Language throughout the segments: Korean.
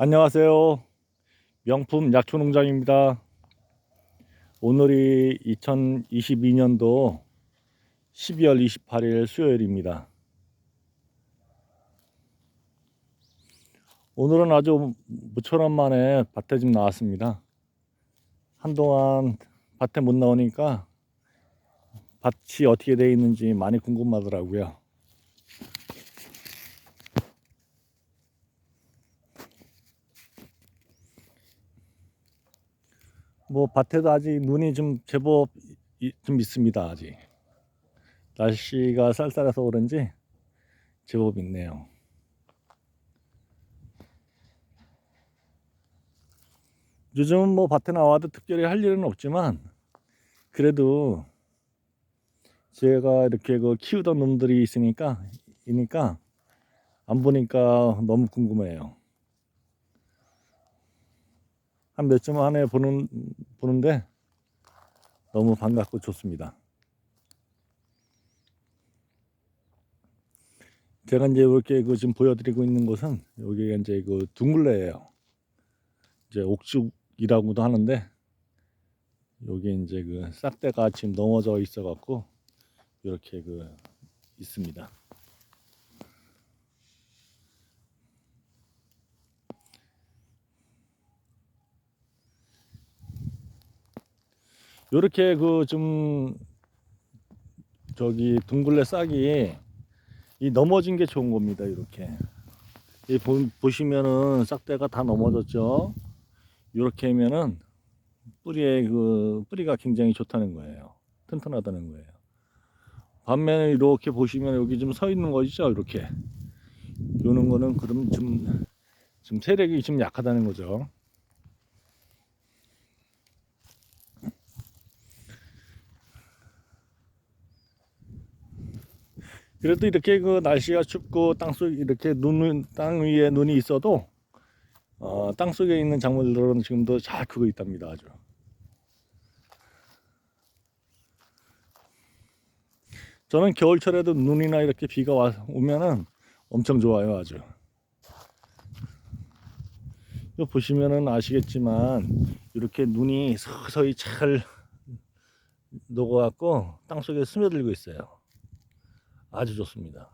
안녕하세요. 명품 약초농장입니다. 오늘이 2022년도 12월 28일 수요일입니다. 오늘은 아주 무천원 만에 밭에 좀 나왔습니다. 한동안 밭에 못 나오니까 밭이 어떻게 되어 있는지 많이 궁금하더라고요. 뭐 밭에도 아직 눈이 좀 제법 이- 좀 있습니다 아직. 날씨가 쌀쌀해서 그런지 제법 있네요. 요즘은 뭐 밭에 나와도 특별히 할 일은 없지만 그래도 제가 이렇게 그 키우던 놈들이 있으니까 이니까 안 보니까 너무 궁금해요 한몇주 만에 보는 보는데 너무 반갑고 좋습니다. 제가 이제 이렇게 그 지금 보여드리고 있는 곳은 여기가 이제 그 둥글레예요. 이제 옥죽이라고도 하는데 여기 이제 그 싹대가 지금 넘어져 있어 갖고 이렇게 그 있습니다. 요렇게 그 좀 저기 둥글레 싹이 이 넘어진 게 좋은 겁니다. 이렇게 이 보, 보시면은 싹대가 다 넘어졌죠. 이렇게 하면은 뿌리에 그 뿌리가 굉장히 좋다는 거예요. 튼튼하다는 거예요. 반면에 이렇게 보시면 여기 좀 서 있는 거죠. 이렇게 요는 거는 그럼 좀, 좀 세력이 좀 약하다는 거죠. 그래도 이렇게 그 날씨가 춥고 땅속 이렇게 눈, 땅 위에 눈이 있어도 어, 땅 속에 있는 작물들은 지금도 잘 크고 있답니다. 아주. 저는 겨울철에도 눈이나 이렇게 비가 와, 오면은 엄청 좋아요. 아주. 이거 보시면은 아시겠지만 이렇게 눈이 서서히 잘 녹아갖고 땅 속에 스며들고 있어요. 아주 좋습니다.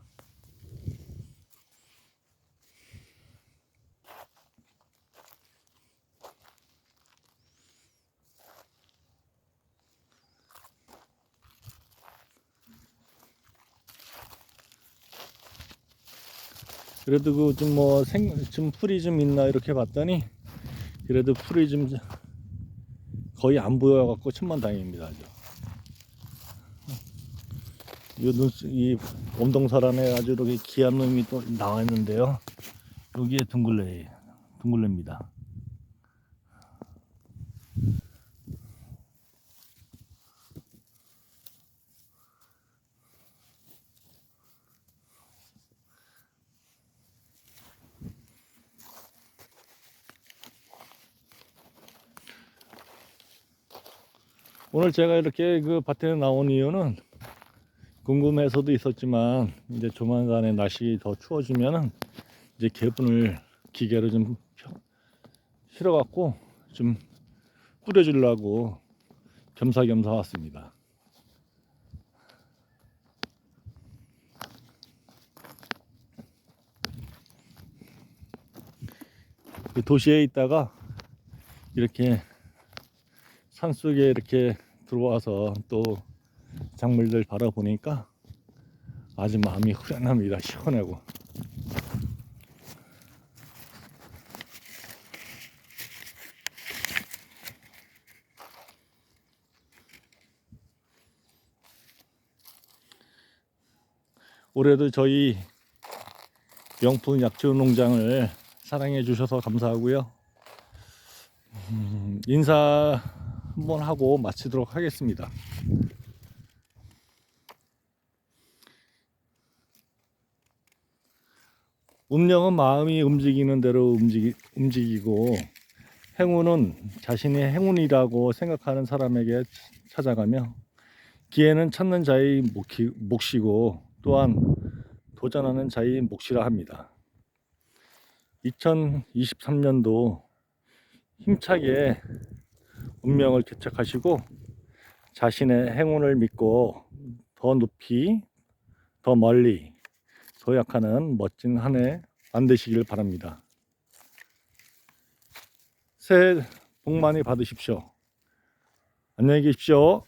그래도 그 좀 뭐 생 좀 풀이 좀 있나 이렇게 봤더니 그래도 풀이 좀 거의 안 보여 갖고 천만 다행입니다. 아주. 이, 엄동설안에 아주 이렇게 귀한 놈이 또 나와 있는데요. 여기에 둥글레, 둥글레입니다. 오늘 제가 이렇게 그 밭에 나온 이유는 궁금해서도 있었지만 이제 조만간에 날씨 더 추워지면은 이제 개분을 기계로 좀 펴- 실어갖고 좀 뿌려주려고 겸사겸사 왔습니다. 그 도시에 있다가 이렇게 산속에 이렇게 들어와서 또 작물들 바라보니까 아주 마음이 후련합니다. 시원하고. 올해도 저희 명품 약초 농장을 사랑해 주셔서 감사하고요. 음, 인사 한번 하고 마치도록 하겠습니다. 운명은 마음이 움직이는 대로 움직이, 움직이고 행운은 자신의 행운이라고 생각하는 사람에게 찾아가며 기회는 찾는 자의 몫이, 몫이고 또한 도전하는 자의 몫이라 합니다. 2023년도 힘차게 운명을 개척하시고 자신의 행운을 믿고 더 높이 더 멀리 도약하는 멋진 한해 만드시길 바랍니다. 새해 복 많이 받으십시오. 안녕히 계십시오.